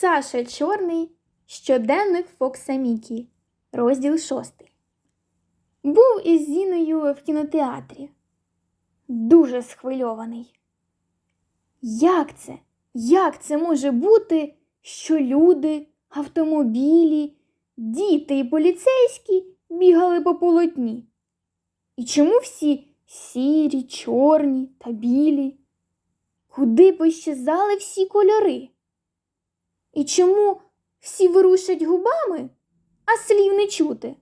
Саша Чорний, щоденник Фокса Мікі, розділ шостий. Був із Зіною в кінотеатрі. Дуже схвильований. Як це? Як це може бути, що люди, автомобілі, діти і поліцейські бігали по полотні? І чому всі сірі, чорні та білі? Куди пощезали всі кольори? І чому всі ворушать губами, а слів не чути?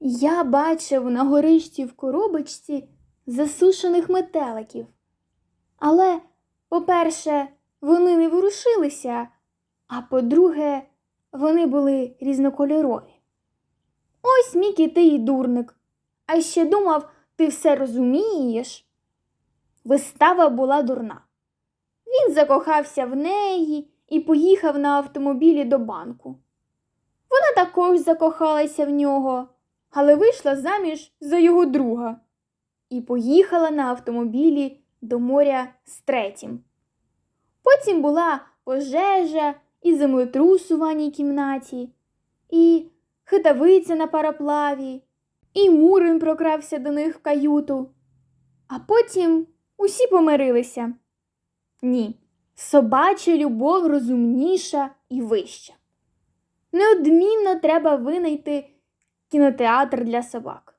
Я бачив на горищі в коробочці засушених метеликів. Але, по-перше, вони не ворушилися, а по-друге, вони були різнокольорові. Ось Мікі, ти і дурник. А ще думав, ти все розумієш. Вистава була дурна. Він закохався в неї і поїхав на автомобілі до банку. Вона також закохалася в нього, але вийшла заміж за його друга і поїхала на автомобілі до моря з третім. Потім була пожежа і землетрус у ванній кімнаті, і хитавиця на пароплаві, і Мурин прокрався до них в каюту. А потім усі помирилися. Ні, собача любов розумніша і вища. Неодмінно треба винайти кінотеатр для собак.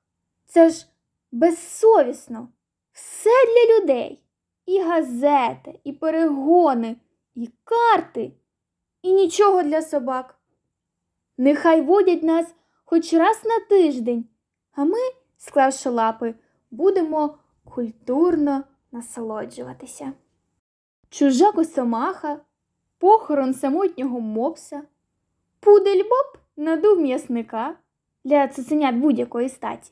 Це ж безсовісно. Все для людей. І газети, і перегони, і карти, і нічого для собак. Нехай водять нас хоч раз на тиждень, а ми, склавши лапи, будемо культурно насолоджуватися. Чужа косомаха, похорон самотнього мопса, пудель Боб надув м'ясника для цуценят будь-якої статі,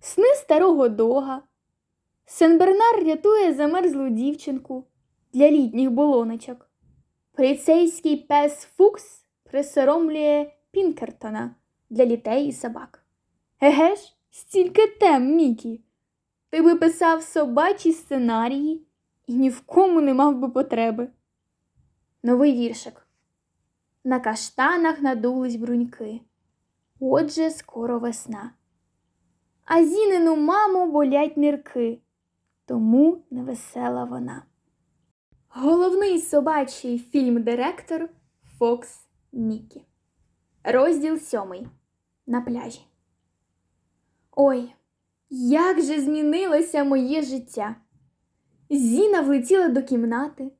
сни старого дога, Сен-Бернар рятує замерзлу дівчинку для літніх болоночок, поліцейський пес Фукс присоромлює Пінкертона для літей і собак. Еге ж, стільки тем, Мікі. Ти би писав собачі сценарії і ні в кому не мав би потреби. Новий віршик. На каштанах надулись бруньки. Отже, скоро весна. А зінину маму болять нирки, тому невесела вона. Головний собачий фільм-директор Фокс Мікі. Розділ сьомий. На пляжі. Ой, як же змінилося моє життя. Зіна влетіла до кімнати,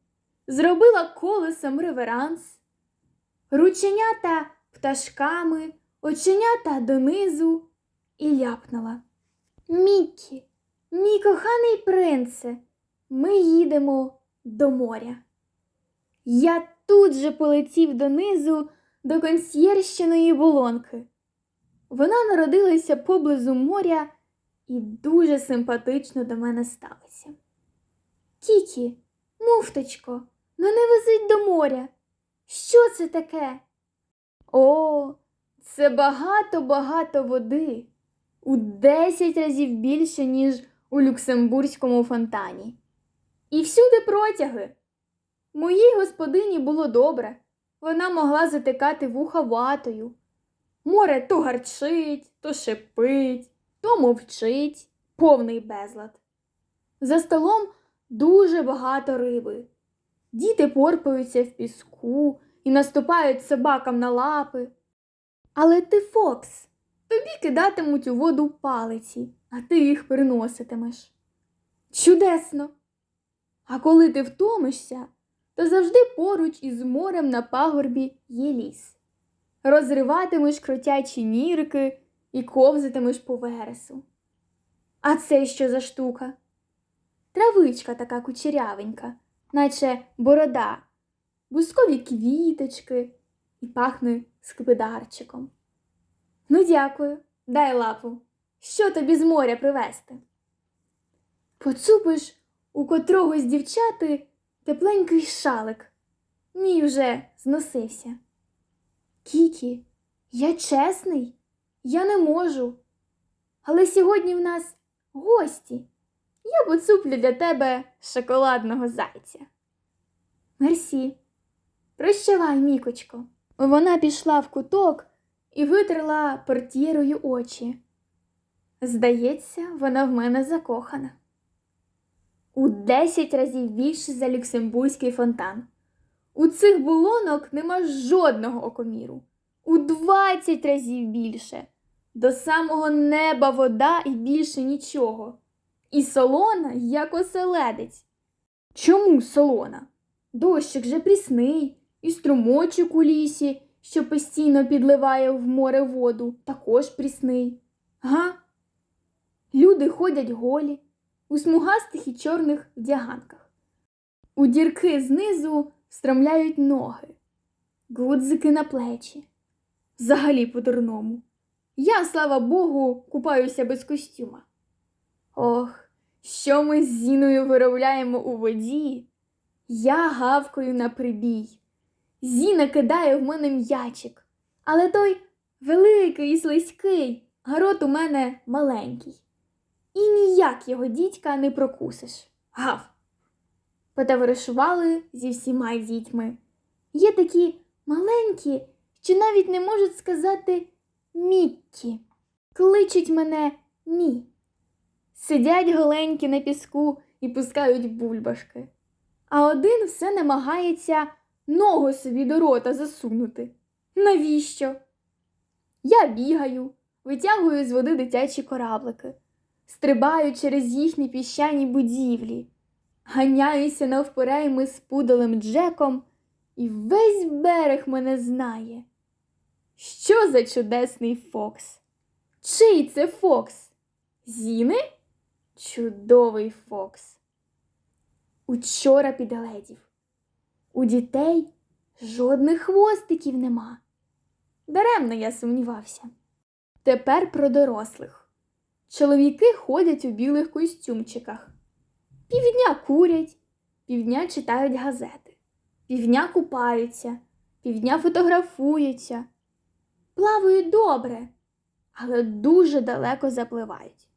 зробила колесом реверанс, рученята пташками, оченята донизу і ляпнула. Міккі, мій коханий принце, ми їдемо до моря. Я тут же полетів донизу до консьєрщиної болонки. Вона народилася поблизу моря і дуже симпатично до мене сталася. Кікі, муфточко, мене везуть до моря. Що це таке? О, це багато-багато води. У десять разів більше, ніж у Люксембурзькому фонтані. І всюди протяги. Моїй господині було добре. Вона могла затикати вуха ватою. Море то гарчить, то шипить, то мовчить, повний безлад. За столом дуже багато риби. Діти порпаються в піску і наступають собакам на лапи. Але ти, Фокс, тобі кидатимуть у воду палиці, а ти їх приноситимеш. Чудесно! А коли ти втомишся, то завжди поруч із морем на пагорбі є ліс. Розриватимеш кротячі нірки і ковзатимеш по вересу. А це що за штука? Травичка така кучерявенька, наче борода, бускові квіточки і пахне скипидарчиком. Ну, дякую, дай лапу. Що тобі з моря привезти? Поцупиш у котрого з дівчати тепленький шалик. Мій вже зносився. Кікі, я чесний, я не можу. Але сьогодні в нас гості. Я поцуплю для тебе шоколадного зайця. Мерсі. Прощавай, мікочко. Вона пішла в куток і витерла портьєрою очі. Здається, вона в мене закохана. У десять разів більше за люксембурзький фонтан. У цих булонок нема жодного окоміру. У двадцять разів більше. До самого неба вода і більше нічого. І солона, як оселедець. Чому солона? Дощик же прісний, і струмочок у лісі, що постійно підливає в море воду, також прісний. Га? Люди ходять голі, у смугастих і чорних вдяганках. У дірки знизу стромляють ноги, гудзики на плечі. Взагалі по-дурному. Я, слава Богу, купаюся без костюма. Ох, що ми з Зіною виробляємо у воді. Я гавкою на прибій. Зіна кидає в мене м'ячик, але той великий і слизький, а рот у мене маленький. І ніяк його дідька не прокусиш. Гав. Потоваришували зі всіма дітьми. Є такі маленькі, що навіть не можуть сказати Міккі. Кличуть мене Мі. Сидять голенькі на піску і пускають бульбашки. А один все намагається ногу собі до рота засунути. Навіщо? Я бігаю, витягую з води дитячі кораблики, стрибаю через їхні піщані будівлі, ганяюся навперейми з пуделем Джеком, і весь берег мене знає. Що за чудесний Фокс? Чий це Фокс? Зіни? Чудовий Фокс. Учора підгледів. У дітей жодних хвостиків нема. Даремно я сумнівався. Тепер про дорослих. Чоловіки ходять у білих костюмчиках. Півдня курять, півдня читають газети, півдня купаються, півдня фотографуються. Плавають добре, але дуже далеко запливають.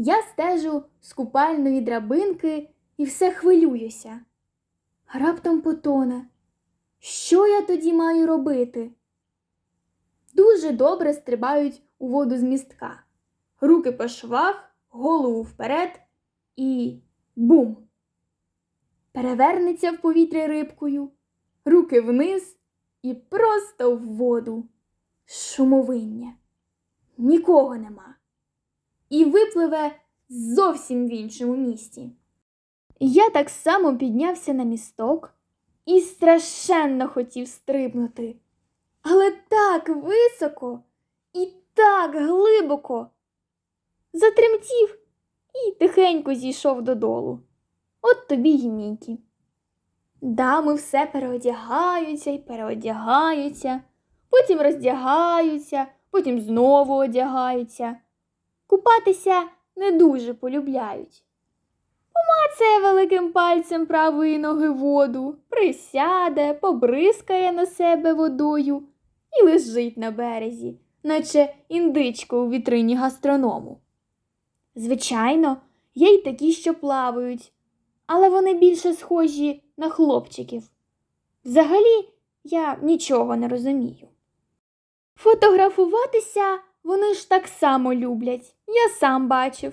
Я стежу з купальної драбинки і все хвилююся. Раптом потоне. Що я тоді маю робити? Дуже добре стрибають у воду з містка. Руки по швах, голову вперед і бум! Перевернеться в повітря рибкою, руки вниз і просто в воду. Шумовиння. Нікого нема. І випливе зовсім в іншому місті. Я так само піднявся на місток і страшенно хотів стрибнути. Але так високо і так глибоко. Затремтів і тихенько зійшов додолу. От тобі й Мікі. Дами все переодягаються і переодягаються, потім роздягаються, потім знову одягаються. Купатися не дуже полюбляють. Помацає великим пальцем правої ноги воду, присяде, побризкає на себе водою і лежить на березі, наче індичко у вітрині гастроному. Звичайно, є й такі, що плавають, але вони більше схожі на хлопчиків. Взагалі, я нічого не розумію. Фотографуватися вони ж так само люблять, я сам бачив.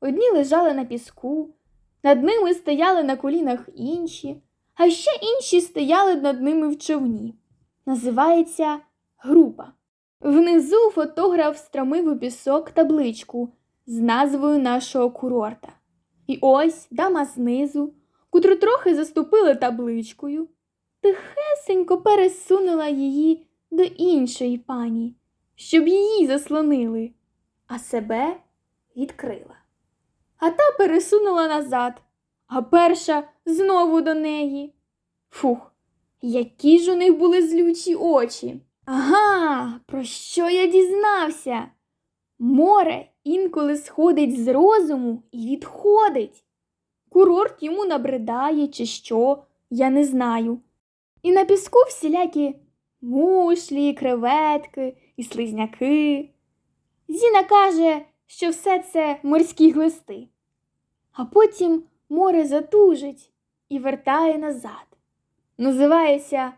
Одні лежали на піску, над ними стояли на колінах інші, а ще інші стояли над ними в човні. Називається група. Внизу фотограф стромив у пісок табличку з назвою нашого курорта. І ось дама знизу, котру трохи заступили табличкою, тихесенько пересунула її до іншої пані, щоб її заслонили, а себе відкрила. А та пересунула назад, а перша знову до неї. Фух, які ж у них були злючі очі. Ага, про що я дізнався? Море інколи сходить з розуму і відходить. Курорт йому набридає, чи що, я не знаю. І на піску всілякі мушлі, креветки і слизняки. Зіна каже, що все це морські глисти. А потім море затужить і вертає назад. Називається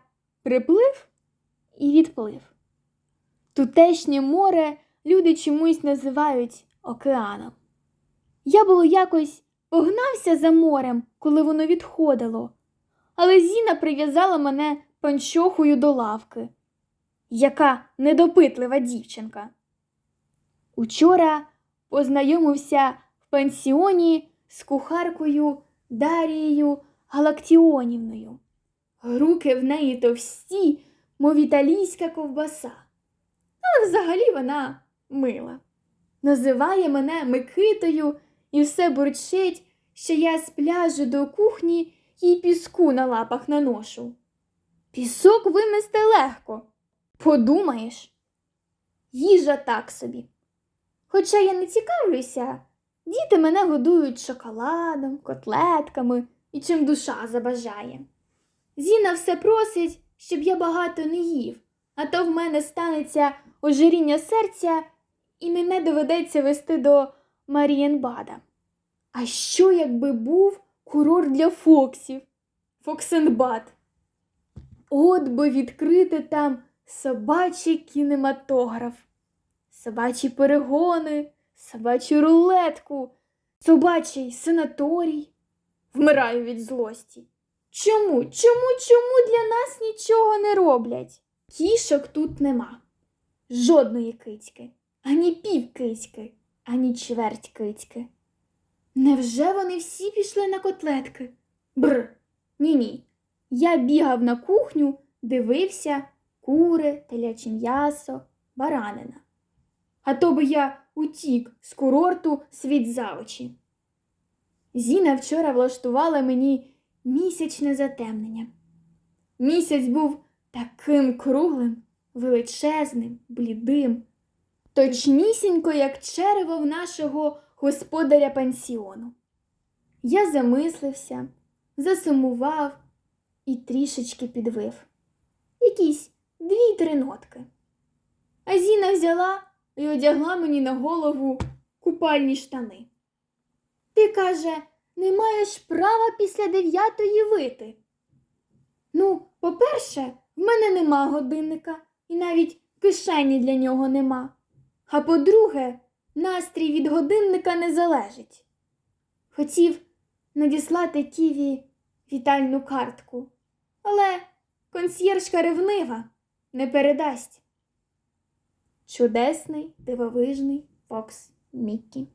Приплив і відплив. Тутешнє море люди чомусь називають океаном. Я було якось погнався за морем, коли воно відходило, але Зіна прив'язала мене панчохою до лавки. Яка недопитлива дівчинка. Учора познайомився в пансіоні з кухаркою Дарією Галактіонівною. Руки в неї товсті, мов італійська ковбаса. Але взагалі вона мила. Називає мене Микитою і все бурчить, що я з пляжу до кухні їй піску на лапах наношу. Пісок вимести легко. Подумаєш, їжа так собі. Хоча я не цікавлюся, діти мене годують шоколадом, котлетками і чим душа забажає. Зіна все просить, щоб я багато не їв, а то в мене станеться ожиріння серця і мене доведеться вести до Марієнбада. А що, якби був курорт для фоксів? Фоксенбад. От би відкрити там собачий кінематограф, собачі перегони, собачу рулетку, собачий санаторій. Вмираю від злості. Чому, чому, чому для нас нічого не роблять? Кішок тут нема. Жодної кицьки, ані пів кицьки, ані чверть кицьки. Невже вони всі пішли на котлетки? Бр. Ні ні. Я бігав на кухню, дивився кури, теляче м'ясо, баранина. А то би я утік з курорту світ за очі. Зіна вчора влаштувала мені місячне затемнення. Місяць був таким круглим, величезним, блідим, точнісінько, як черево в нашого господаря пансіону. Я замислився, засумував і трішечки підвив. Якісь дві-три нотки. А Зіна взяла і одягла мені на голову купальні штани. Ти, каже, не маєш права після дев'ятої вити. Ну, по-перше, в мене нема годинника і навіть кишені для нього нема. А по-друге, настрій від годинника не залежить. Хотів надіслати Ківі вітальну картку, але консьєржка ревнива не передасть. Чудесний, дивовижний Фокс Міккі.